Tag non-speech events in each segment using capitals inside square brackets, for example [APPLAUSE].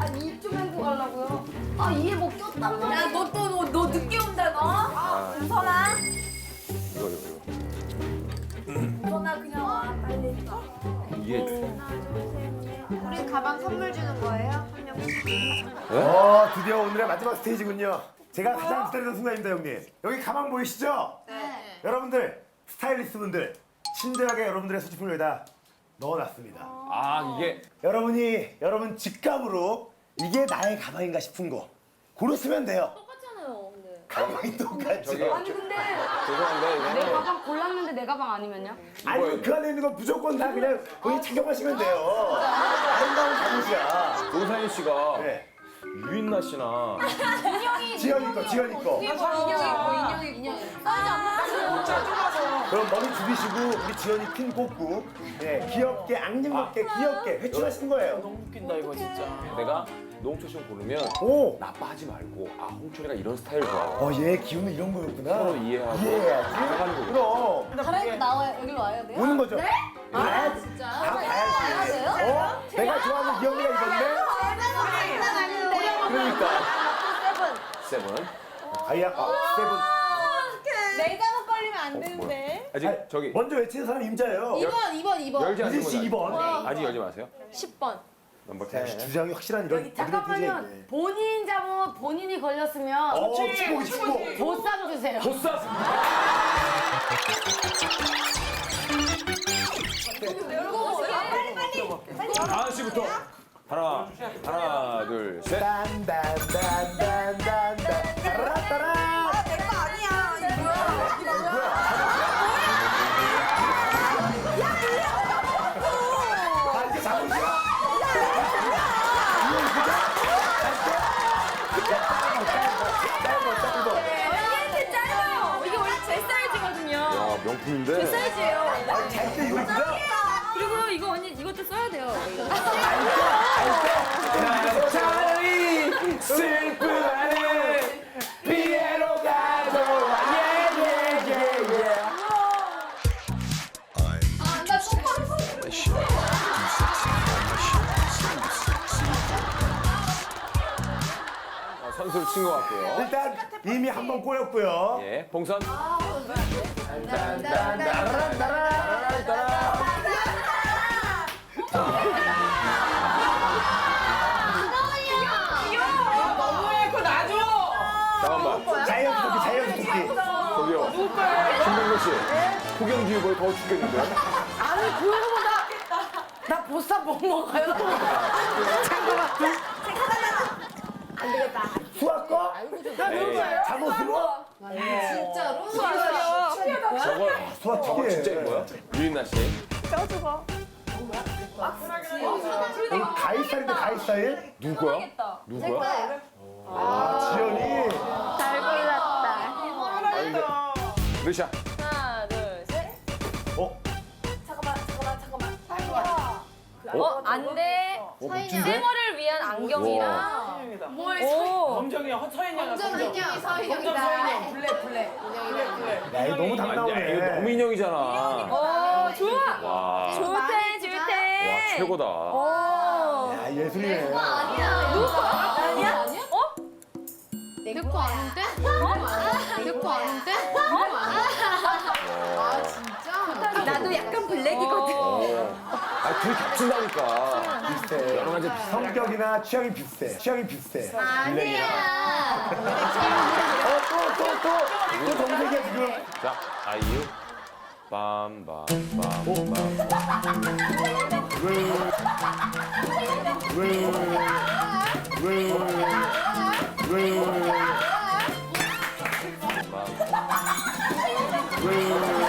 아니 입좀 헹구 가려고요. 아 이해 못 꼈단 말이야. 야, 너또너 늦게 온다 너. 아, 은선아. 이거 이거 이거. 은선아 그냥 와 빨리. 이게 우리 가방 선물 주는 거예요? 한 명. 어, 드디어 오늘의 마지막 스테이지군요. 제가 가장 기다리는 순간입니다, 형님. 여기 가방 보이시죠? 네. 여러분들, 스타일리스트 분들, 친절하게 여러분들의 소지품을 여기다 넣어놨습니다. 아 이게 여러분이 여러분 직감으로 이게 나의 가방인가 싶은 거 고르시면 돼요. 똑같잖아요, 근데. 가방이 똑같죠. 저기 아니 근데 죄송한데 내 이거 가방 골랐는데 내 가방 아니면요? 아니 그 안에 있는 건 무조건 다 그냥 거기 착용하시면 돼요. 아름다운 잠옷이야. 노사연 씨가 네. 유인나 씨나 지연이 거, 지연이 거. 인형이 있고 인형이 있고. 사이즈 안 맞았어. 그럼 머리 죽이시고 우리 지연이 핀 꽂고 네, 귀엽게 앙증맞게 귀엽게 회출하신 거예요. 너무 웃긴다 이거 진짜. 내가 노홍철 씨를 고르면 오, 나빠하지 말고 아 홍철이가 이런 스타일 좋아해. 어, 얘 기운은 이런 거였구나. 서로 이해하고 이해해야지. 나가는 거고. 그럼 갈아입고 나와요. 여기로 와야 돼요? 오는 거죠. 아, 진짜. 다 봐야지. 어? 내가 좋아하는 이 언니가 입었네. 그러니까. 세븐. 아이야, 아, 세븐. 내가 못 걸리면 안 어? 되는데. 아직 아니, 저기 먼저 외치는 사람 임자예요. 2번, 2번, 2번. 열지 유진 않는 씨건 2번. 아직 열지 마세요. 10번. 넘버 자, 10. 주장이 확실한 이런 여기 잠깐만요. 네. 본인 잠옷 본인이 걸렸으면 어, 치고 치고. 보쌈 주세요. 보쌈. 다은 씨부터 하나 하나 둘 셋. 딴딴딴딴딴 따라따라. 이것도 써야 돼요. 차라리 슬픈 하늘 피에로 가져와 예예예예 아나 똑바로 서 선수를 친 것 같고요 일단 이미 한 번 꼬였고요. 예 봉선 너무해 그거 놔줘. 잠깐만 자이언트 토끼, 자이언트 토끼. 저기요? 김병근 씨. 폭염 기후 거의 더 죽겠는데 아니 그거보다 나 보쌈 못 먹어요. 수학 거? 에이, 잠옷으로? 진짜로? 저거 수학 저거. 진짜 이거야? 유인나 씨 오늘 가이스타일인데 가이스타일? 누구야 누구야 아, 지연이. 잘 골랐다. 르샤 하나, 둘, 셋. 어? 잠깐만, 잠깐만, 잠깐만. 어? 안 돼. 어 멋진데 세모를 위한 안경이랑. 뭘 오. 검정이야 서인이야 검정. 인형이 검정 서인이 블랙 블랙 블랙 블랙. 야, 이거 너무 당 아니야 이거 너무. 인형이잖아 오, 좋아. 와, 좋대, 최고다 오. 야, 예술이네. 아니야. 누구? 아니야? 어? 내거 아닌데? 내거 아닌데? 아 진짜? 나도 약간 블랙이거든. 아 둘이 겹친다니까 비슷해. 여러 가지 비슷 성격이나 취향이 비슷해. 취향이 비슷해. 아니야. 어, 또, 또, 또. 또 정색이야, 지금. 자, 아이유. 빰빰빰빰. 아,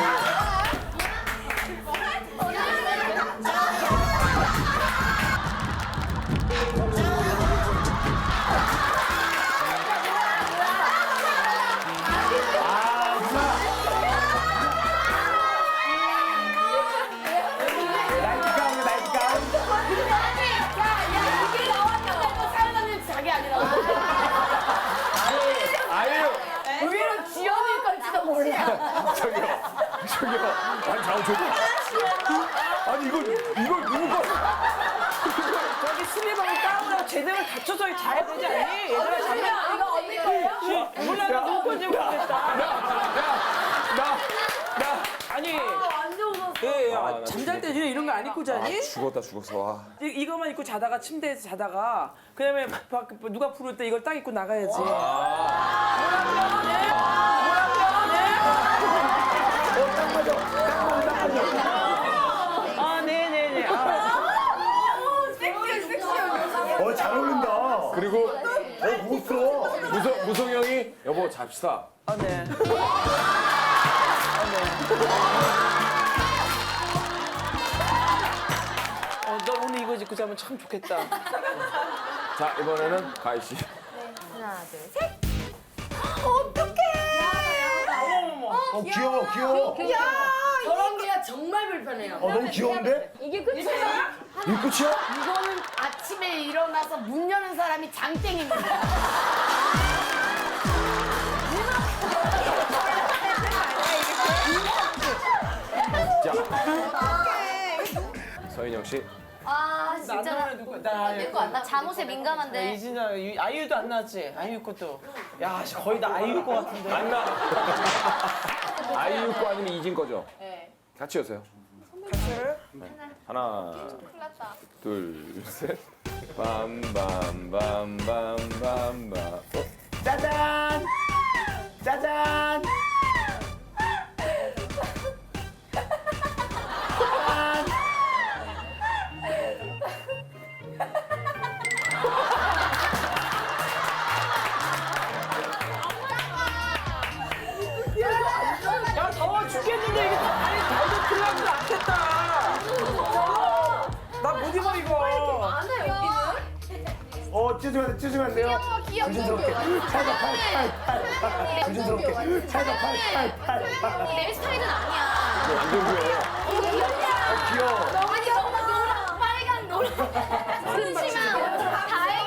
자니? 죽었다 죽었어. 와. 이, 이거만 입고 자다가 침대에서 자다가 그다음에 밖- 누가 부를 때 이걸 딱 입고 나가야지. 아, 네네네. 아, 어, 잘 어울린다. 그리고 어, 무서워. 무성 무성 형이 여보 잡시다. 아, 네. 어, 너 이거 입고 자면 참 좋겠다. 자 이번에는 가희 씨. 하나, 둘, 셋. 어, 귀여워, 귀여워. 저런 게 정말 불편해요. 어, 너무 귀여운데? 이게 끝이야? 이거 끝이야? 이거는 아침에 일어나서 문 여는 사람이 장땡입니다. 자. [LAUGHS] 서인영 씨. 아, 나 진짜. 누구? 나 나, 나 잠옷에 나 민감한데. 이진아, 이- 아이유도 안 나지? 아이유 것도. 야, 씨, 거의 다 아이유 것 같은데. 안 나. [LAUGHS] 아이유 거 아니면 이진 거죠? 네. 같이 여세요. 같이? 하나, 둘, 셋. 빰빰빰빰빰빰. 어? 짜잔! 짜잔! 어, 찢으면, 찢으면 안 돼요. 귀여워, 조심스럽게. 찰가 팔, 팔, 팔, 팔. 조심스럽게. 찰가 팔, 팔, 팔, 팔. 내 스타일은 아니야. 완전 귀여워. 어, 귀여워. 아니, 너무 노랑, 빨간, 노랑. 근심한, 다행히.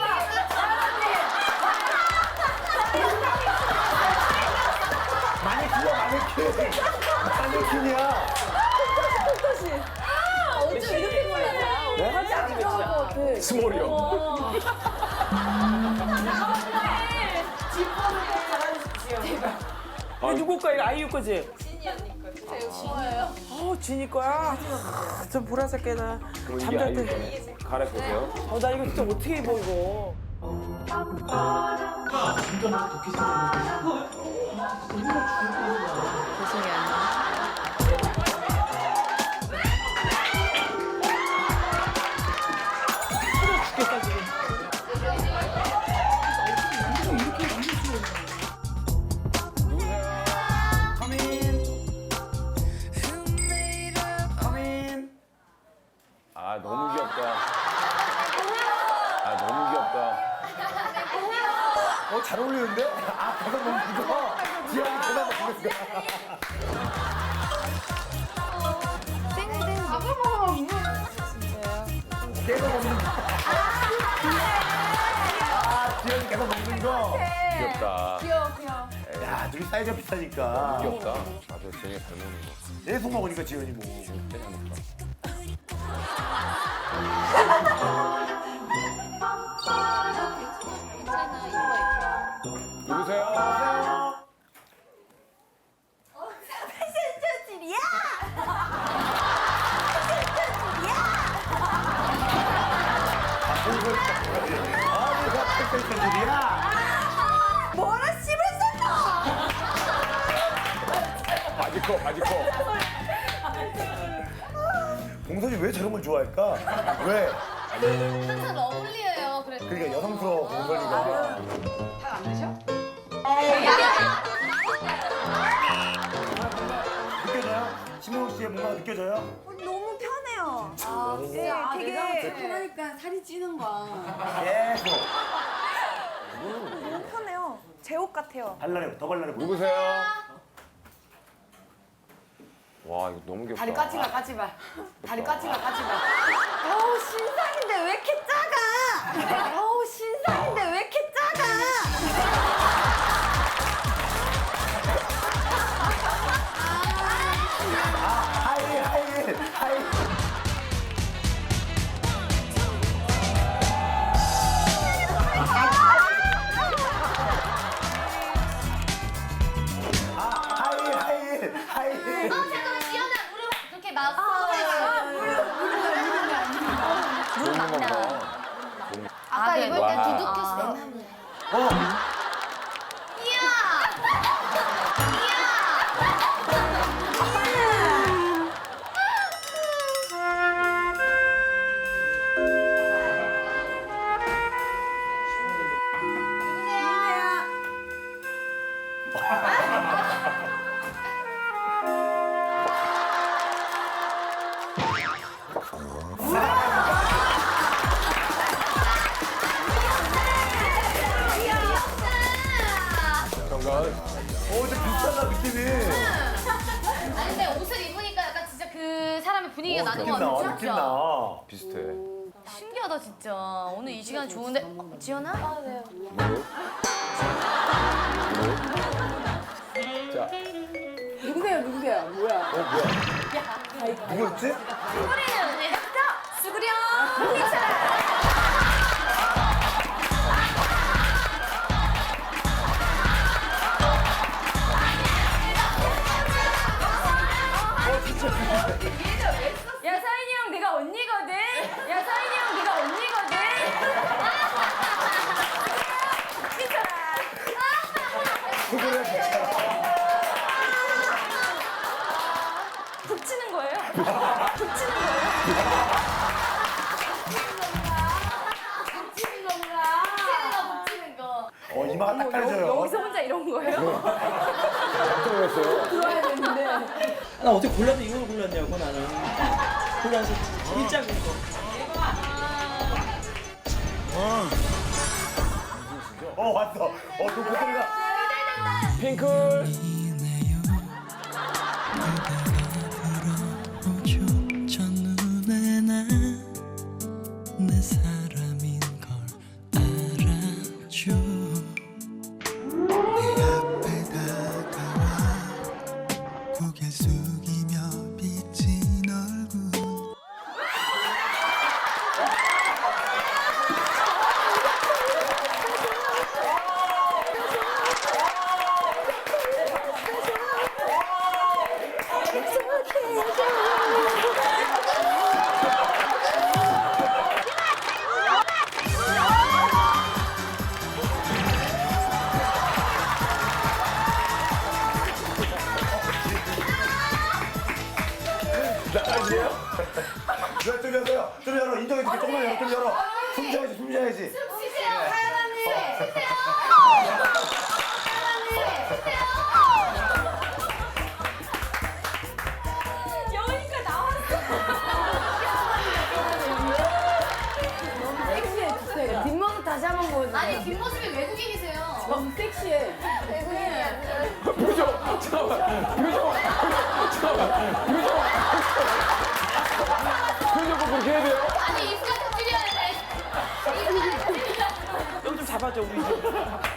마네킹이야, 마네킹. 마네킹이야. 어쩜 이렇게 몰랐나? 이거 누구 거야? 이거 아이유 거지? 진이 언니 거. 진이에요. 어, 진이 거야? 아, 좀. 그럼 이게 잠잘 아이유 때. 거네. 갈아입으세요. 어, 나 이거 진짜 어떻게 입어 이거? 죽겠다 어, 잘 어울리는데? 아, 가서 먹는 거. 지안이 가서 먹는 거. 계속 먹는 거. 아, 지안이 계속 먹는 거. 귀엽다. 야, 둘이 사이즈가 비슷하니까. 귀엽다. 맞아, 쟤네 잘 먹는 거. 계속 먹으니까 지연이 뭐. 진짜 잘 먹다. 커, 바지 커. 봉선이 왜 저런 걸 좋아할까? 왜? 항상 러블리해요. 그래. 그러니까 여성스러워, 봉선이가. 느껴져요? 심호흡 씨의 뭔가 느껴져요? 너무 편해요. 아, 네, 되게 편하니까 살이 찌는 거야. 계속. 너무 편해요. 제 옷 같아요. 발랄해, 더 발랄해. 보여. 누구세요? 와, 이거 너무 귀엽다. 다리 까지 마, 까지 마. 다리 까지 마, 까지 마. 어우 신상인데 왜 이렇게 작아? [LAUGHS] 아까 입을 때 와. 두둑했어. 어? 분위기가 나는 것 느낌 나, 같아. 느낌 나. 비슷해. 신기하다 진짜. 오늘 이 시간 좋은데. 어, 지연아? 자, 누구세요, 누구세요? 뭐야? 어, 뭐야? 누구였지? 수그리는 언니. 수그려. 야 어떻게 골라도 이걸 골랐냐고 나는. 골라서 일작은 거. 어, 왔어. 어, 또 목소리가. 핑클. 인정해줄게. 조금만 열어. 좀 열어. 숨 쉬어야지, 숨 쉬어야지. 쉬세요, 하연 언니. 쉬세요. 여기가 나왔어. 뒷모습 다시 한 번 보여줘. 아니 뒷모습이 외국인이세요. 너무 섹시해. 표정, 잠깐만. 표정, 잠깐만. 표정 우리 좀.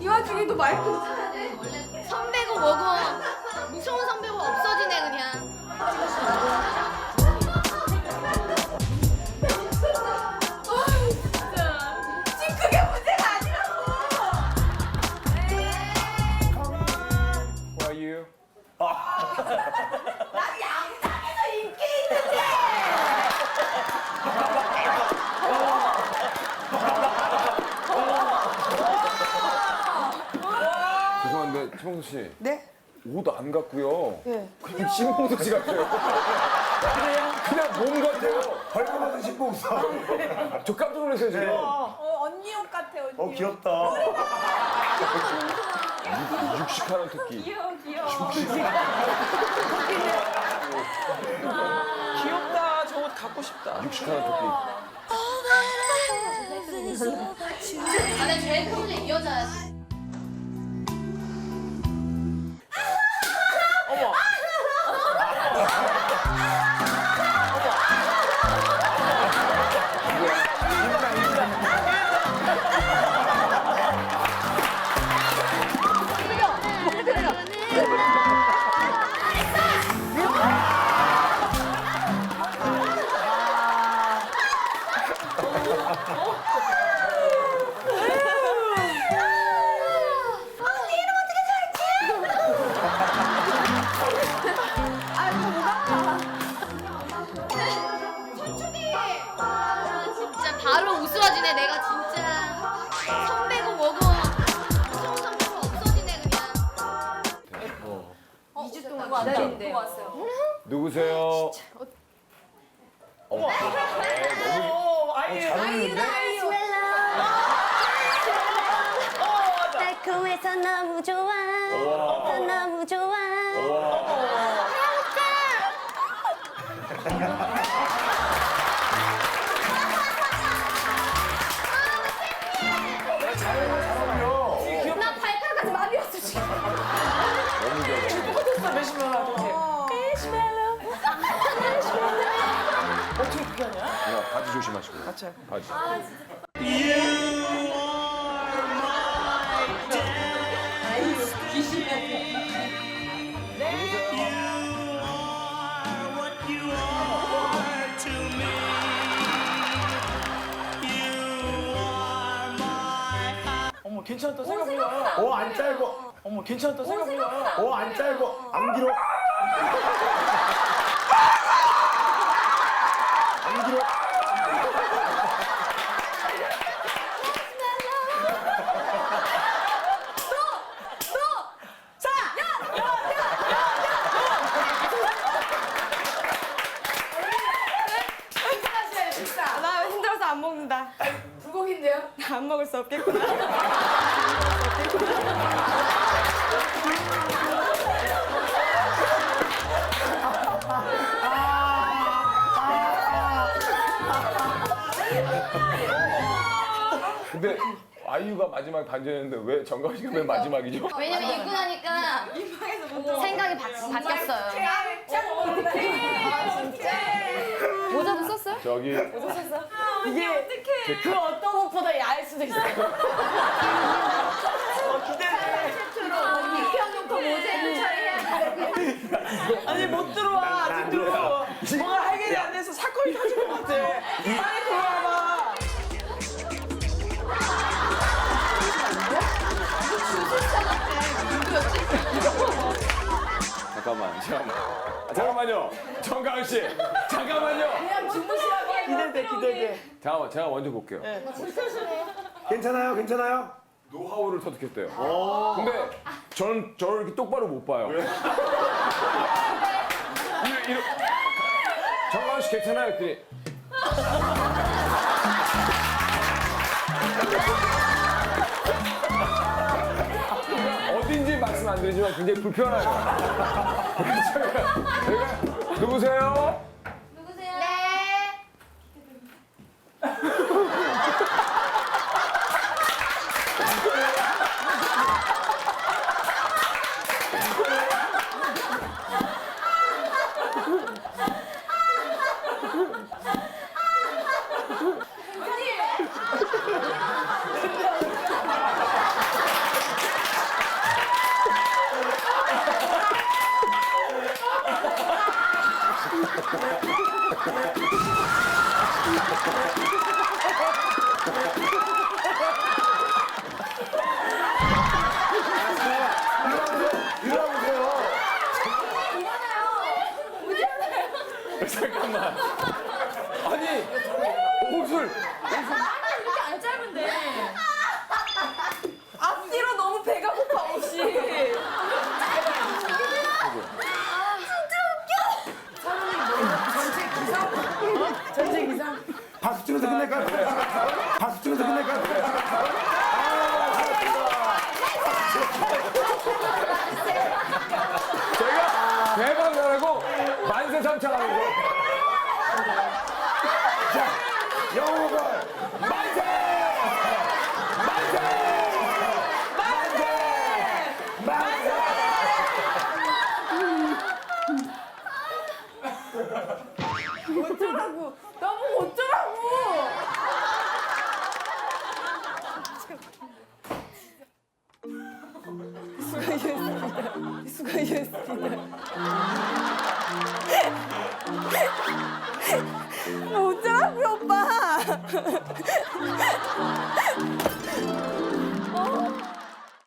이 와중에도 마이크도 사야 돼? 원래 선 신봉수 씨 같아요. 그래요? 그냥 몸 같아요. 신고 웃어. 저 깜짝 놀랐어요, 지금. 어, 언니 옷 같아, 언니 어, 귀엽다. 육식하는 토끼. 귀여워 귀여워. 귀엽다. 저 옷 갖고 싶다. 육식하는 토끼. 아니 제일 큰 문제 이 여자야. 달콤해서 너무 좋아 더 너무 좋아 잘 어울려. 나 발가락까지 마비였어 지금 하냐? 누나 바지 조심하시고. 같이 해. 바지. 어머 괜찮다 생각보다. 오, 안 짧고. 어머 괜찮다 생각보다. 오, 안 짧고. 안 길어. [LAUGHS] 아이유가 마지막에 반전했는데 왜 정가은 씨가 맨 마지막이죠? [LAUGHS] 왜냐면 입고 나니까 생각이 바, 바뀌었어요 모자도 썼어요? 저기 이게 그 어떤 옷보다 야할 수도 있어요. [LAUGHS] 어, 기대돼. 입혀놓고 처리해야 돼. 아니 못 들어와 아직도. 뭔가 잠깐만 잠깐만 아, 잠깐만요. 정가은 씨 잠깐만요. 기대돼 기대돼. 잠깐만 제가 먼저 볼게요. 괜찮아요, 괜찮아요? 노하우를 터득했대요. 근데 저는 저를 이렇게 똑바로 못 봐요. 이래, 이래, 정가은 씨 괜찮아요? 했더니 말씀 안 드리지만 굉장히 불편해요 제가? [LAUGHS] 누구세요? 네 일어나보세요. 잠깐만 [LAUGHS] 아니 옷을 안 짧은데. 앞뒤로 너무 배가 고파 옷이. 박수 치면서 끝낼까요? 박수 치면서 끝낼까요? 제가 대박 나라고 만세 삼창하는 거